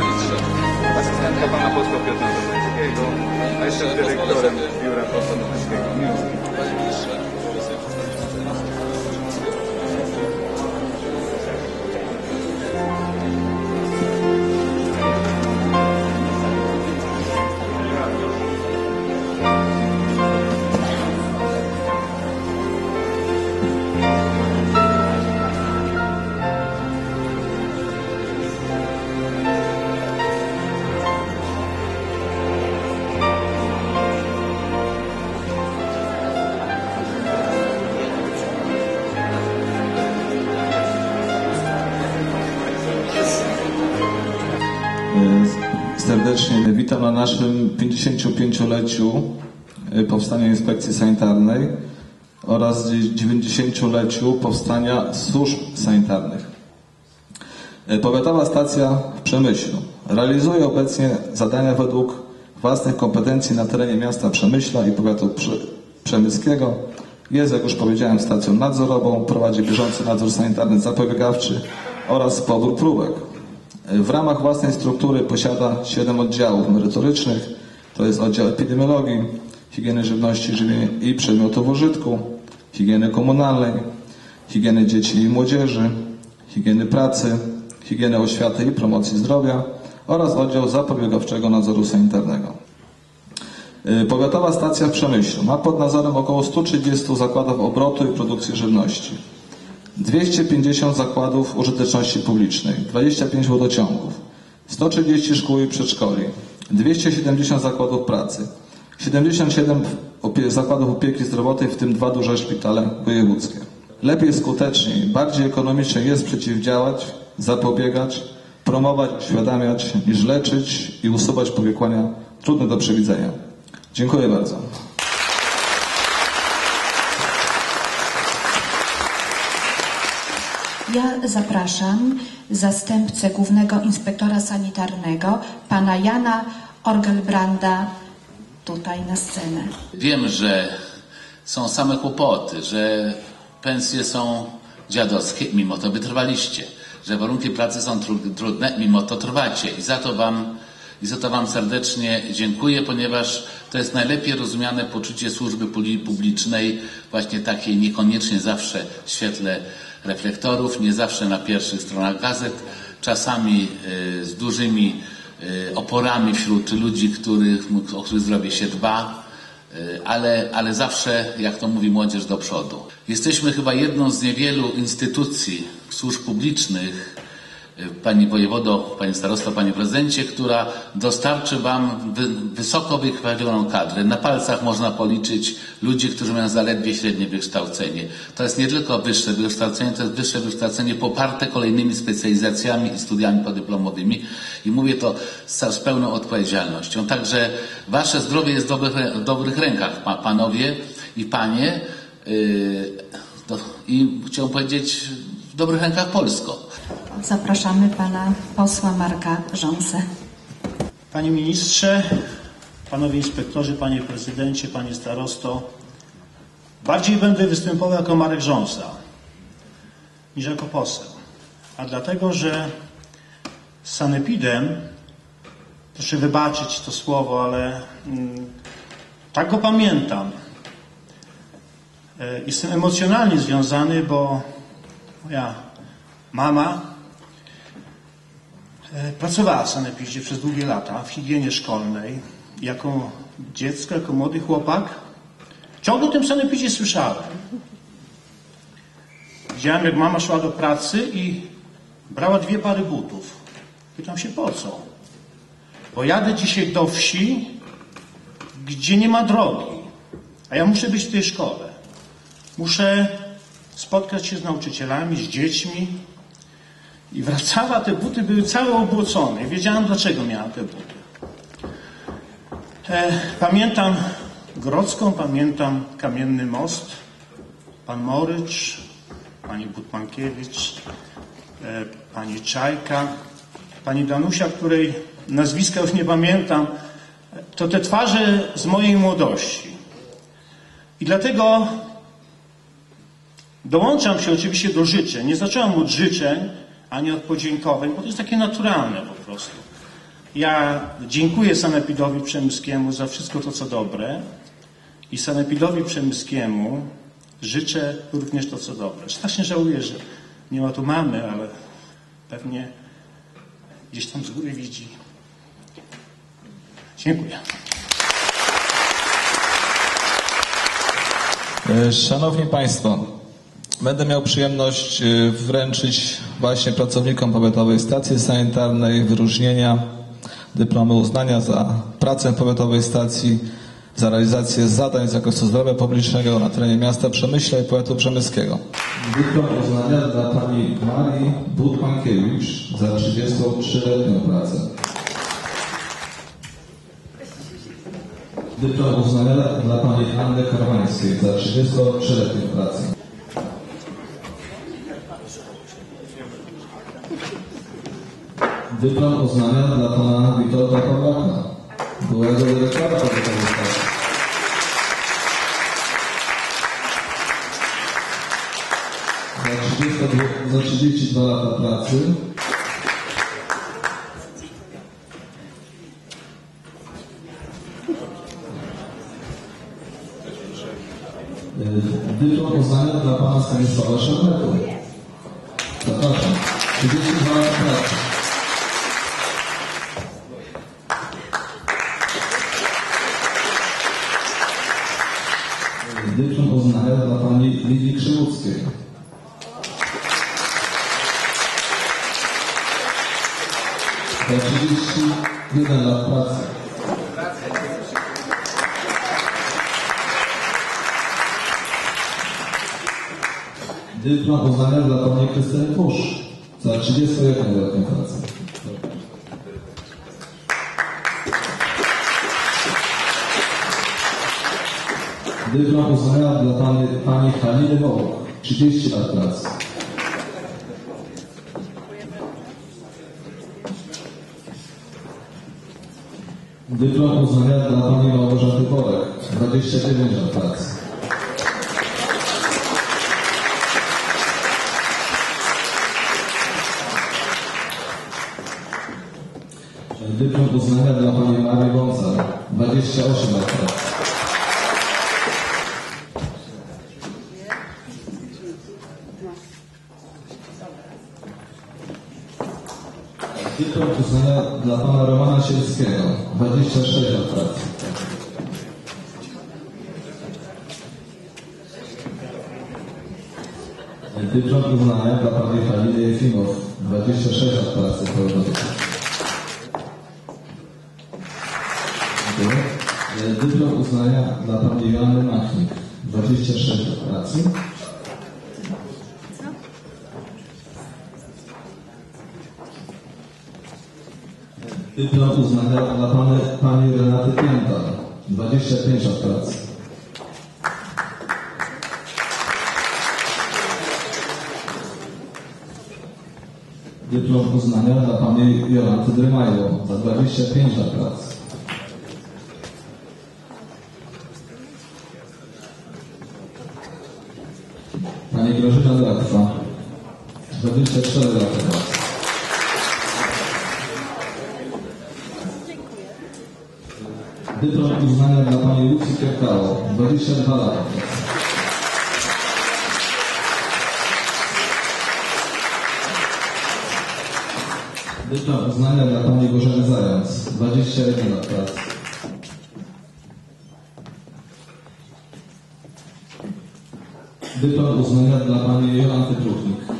magistrze, asystentka pana posła Piotra Dobrzyńskiego, a jeszcze dyrektorem biura posła Dobrzyńskiego. Panie ministrze. Witam na naszym 55-leciu y, powstania Inspekcji Sanitarnej oraz 90-leciu powstania służb sanitarnych. Y, Powiatowa stacja w Przemyślu realizuje obecnie zadania według własnych kompetencji na terenie miasta Przemyśla i powiatu Prze- przemyskiego. Jest, jak już powiedziałem, stacją nadzorową, prowadzi bieżący nadzór sanitarny zapobiegawczy oraz pobór próbek. W ramach własnej struktury posiada 7 oddziałów merytorycznych, to jest oddział epidemiologii, higieny żywności żywienia i przedmiotów użytku, higieny komunalnej, higieny dzieci i młodzieży, higieny pracy, higieny oświaty i promocji zdrowia oraz oddział zapobiegawczego nadzoru sanitarnego. Y, Powiatowa stacja w Przemyślu ma pod nadzorem około 130 zakładów obrotu i produkcji żywności. 250 zakładów użyteczności publicznej, 25 wodociągów, 130 szkół i przedszkoli, 270 zakładów pracy, 77 opie- zakładów opieki zdrowotnej, w tym dwa duże szpitale wojewódzkie. Lepiej, skuteczniej, bardziej ekonomicznie jest przeciwdziałać, zapobiegać, promować, uświadamiać, niż leczyć i usuwać powikłania trudne do przewidzenia. Dziękuję bardzo. Ja zapraszam zastępcę głównego inspektora sanitarnego, pana Jana Orgelbranda, tutaj na scenę. Wiem, że są same kłopoty, że pensje są dziadowskie, mimo to wytrwaliście, że warunki pracy są tru- trudne, mimo to trwacie i za to wam, i za to wam serdecznie dziękuję, ponieważ to jest najlepiej rozumiane poczucie służby publicznej, właśnie takiej niekoniecznie zawsze w świetle reflektorów, nie zawsze na pierwszych stronach gazet, czasami y, z dużymi y, oporami wśród ludzi, których, o których zdrowie się dba, y, ale, ale zawsze, jak to mówi młodzież, do przodu. Jesteśmy chyba jedną z niewielu instytucji służb publicznych, Pani wojewodo, Panie starosto, Panie prezydencie, która dostarczy Wam wy, wysoko wykwalifikowaną kadrę. Na palcach można policzyć ludzi, którzy mają zaledwie średnie wykształcenie. To jest nie tylko wyższe wykształcenie, to jest wyższe wykształcenie poparte kolejnymi specjalizacjami i studiami podyplomowymi. I mówię to z, pełną odpowiedzialnością. Także Wasze zdrowie jest w dobrych, w dobrych rękach, pa, Panowie i Panie. Yy, to, I chciałem powiedzieć, w dobrych rękach Polsko. Zapraszamy pana posła Marka Rząsę. Panie ministrze, panowie inspektorzy, panie prezydencie, panie starosto, bardziej będę występował jako Marek Rząsa niż jako poseł. A dlatego, że z sanepidem, proszę wybaczyć to słowo, ale mm, tak go pamiętam. E, Jestem emocjonalnie związany, bo moja mama Pracowała w sanepidzie przez długie lata w higienie szkolnej. Jako dziecko, jako młody chłopak ciągle o tym sanepidzie słyszałem. Widziałem, jak mama szła do pracy i brała dwie pary butów. Pytam się po co? Bo jadę dzisiaj do wsi, gdzie nie ma drogi, a ja muszę być w tej szkole. Muszę spotkać się z nauczycielami, z dziećmi, i wracała, te buty były całe obłocone. I wiedziałem, dlaczego miałam te buty. E, pamiętam Grodzką, pamiętam Kamienny Most, pan Morycz, pani Butmankiewicz, e, pani Czajka, pani Danusia, której nazwiska już nie pamiętam. To te twarze z mojej młodości. I dlatego dołączam się oczywiście do życzeń. Nie zacząłem od życzeń, ani od podziękowań, bo to jest takie naturalne po prostu. Ja dziękuję Sanepidowi Przemyskiemu za wszystko to, co dobre i Sanepidowi Przemyskiemu życzę również to, co dobre. Strasznie żałuję, że nie ma tu mamy, ale pewnie gdzieś tam z góry widzi. Dziękuję. E, Szanowni Państwo, będę miał przyjemność e, wręczyć właśnie pracownikom Powiatowej Stacji Sanitarnej wyróżnienia dyplomy uznania za pracę Powiatowej Stacji, za realizację zadań z zakresu zdrowia publicznego na terenie miasta Przemyśla i powiatu przemyskiego. Dyplom uznania dla pani Marii Budmankiewicz za 33-letnią pracę. Dyplom uznania dla pani Anny Karwańskiej za 33-letnią pracę. Dyplom uznania dla pana Witolda Pawlaka, byłego dyrektora stacji. Za 32, za 32 lata pracy Dyplom uznania dla pana Stanisława Szemetu. Zapraszam. 32 lata pracy. Dyplom uznania dla pani Lidii Krzyłuckiej. Za 31 lat pracy. Dyplom uznania dla pani Krystyny Pusz za 31-letnią pracę. Dyplom uznania dla pani, Haliny Wołk 30 lat pracy. Dyplom uznania dla pani Małgorzaty Borek 29 lat pracy. Dyplom uznania dla pani Marii Wąsar, 28 lat pracy. Dyplom uznania dla pana Romana Sielskiego, 26 lat pracy. Dyplom uznania dla pani Haliny Jefimow, 26 lat pracy pełnoletniej. Dyplom uznania dla pani Joanny Machnik, 26 lat pracy. Dyplom uznania dla pani, pani Renaty Pięta, 25 lat pracy. Dyplom uznania dla pani Jolanty Drymajło, za 25 lat pracy. Pani Grażyna Dratwa, 24 lata pracy. Dyplom uznania dla pani Lucji Kwiatało, 22 lata. Dyplom uznania dla pani Bożeny Zając, 21 lat pracy. Dyplom uznania dla pani Jolanty Truchnik,